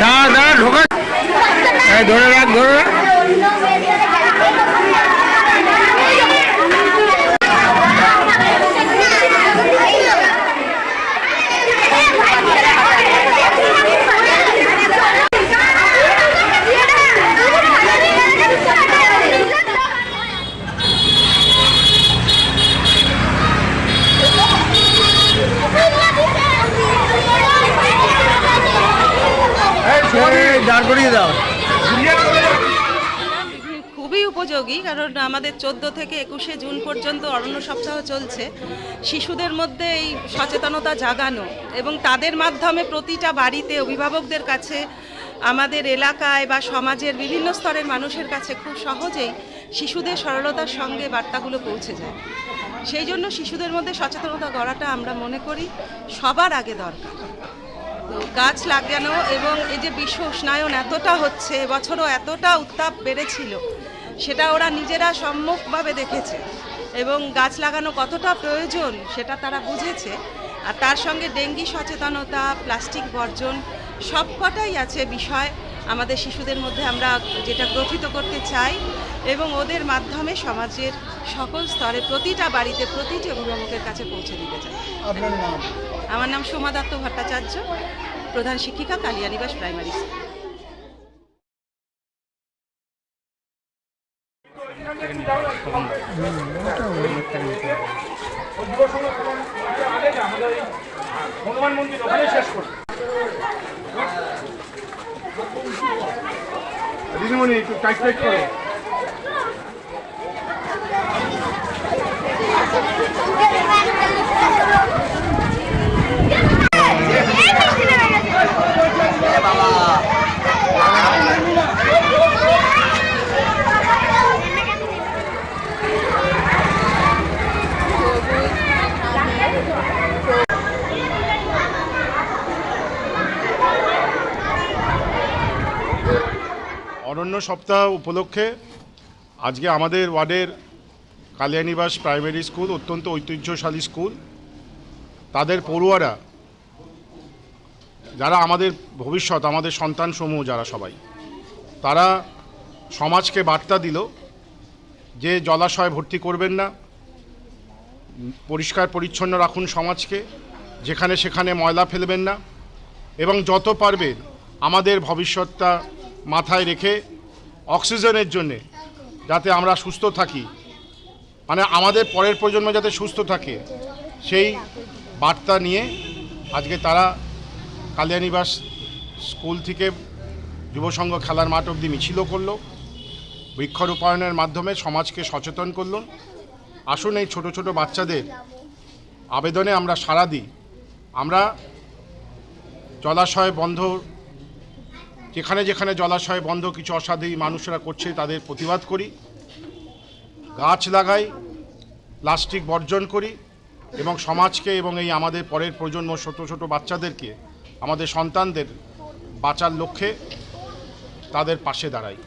দাঁড়া দাঁড়া ঢোকা। ধরে রাখ ধরে রাখ এই, দাঁড় করিয়ে দাও। খুবই উপযোগী, কারণ আমাদের চোদ্দ থেকে একুশে জুন পর্যন্ত অরণ্য সপ্তাহ চলছে। শিশুদের মধ্যে এই সচেতনতা জাগানো এবং তাদের মাধ্যমে প্রতিটা বাড়িতে অভিভাবকদের কাছে আমাদের এলাকায় বা সমাজের বিভিন্ন স্তরের মানুষের কাছে খুব সহজেই শিশুদের সরলতার সঙ্গে বার্তাগুলো পৌঁছে যায়। সেই জন্য শিশুদের মধ্যে সচেতনতা গড়াটা আমরা মনে করি সবার আগে দরকার। তো গাছ লাগানো এবং এই যে বিশ্ব উষ্ণায়ন এতটা হচ্ছে, এবছরও এতটা উত্তাপ বেড়েছিল, সেটা ওরা নিজেরা সম্মুখভাবে দেখেছে এবং গাছ লাগানো কতটা প্রয়োজন সেটা তারা বুঝেছে। আর তার সঙ্গে ডেঙ্গি সচেতনতা, প্লাস্টিক বর্জন, সবকটাই আছে বিষয়। আমাদের শিশুদের মধ্যে আমরা যেটা গ্রথিত করতে চাই এবং ওদের মাধ্যমে সমাজের সকল স্তরে প্রতিটা বাড়িতে প্রতিটি অভিভাবকের কাছে পৌঁছে দিতে চাই। আপনার আমার নাম সোমা দত্ত ভট্টাচার্য প্রধান শিক্ষিকা কালিয়ানিবাস প্রাইমারি স্কুল। হনুমান মন্দির ওখানে শেষ করো দিদিমণি একটু টাইট টাইট করো। অরণ্য সপ্তাহ উপলক্ষে আজকে আমাদের ওয়ার্ডের কালিয়ানিবাস প্রাইমারি স্কুল, অত্যন্ত ঐতিহ্যশালী স্কুল। তাদের পড়ুয়ারা, যারা আমাদের ভবিষ্যৎ, আমাদের সন্তান সমূহ যারা সবাই, তারা সমাজকে বার্তা দিল যে জলাশয় ভর্তি করবেন না, পরিষ্কার পরিচ্ছন্ন রাখুন সমাজকে, যেখানে সেখানে ময়লা ফেলবেন না, এবং যত পারবেন আমাদের ভবিষ্যৎটা মাথায় রেখে অক্সিজেনের জন্যে যাতে আমরা সুস্থ থাকি। মানে আমাদের পরের প্রজন্ম যাতে সুস্থ থাকে, সেই বার্তা নিয়ে আজকে তারা কালিয়ানিবাস স্কুল থেকে যুবসংঘ খেলার মাঠ অবধি মিছিলও করল বৃক্ষরূপায়ণের মাধ্যমে সমাজকে সচেতন করল। আসুন এই ছোট ছোট বাচ্চাদের আবেদনে আমরা সাড়া দিই। আমরা জলাশয় বন্ধ যেখানে যেখানে জলাশয় বন্ধ, কিছু অসাধু মানুষরা করছে, তাদের প্রতিবাদ করি। গাছ লাগাই, প্লাস্টিক বর্জন করি এবং সমাজকে এবং এই আমাদের পরের প্রজন্ম, ছোট ছোট বাচ্চাদেরকে, আমাদের সন্তানদের বাঁচার লক্ষ্যে তাদের পাশে দাঁড়াই।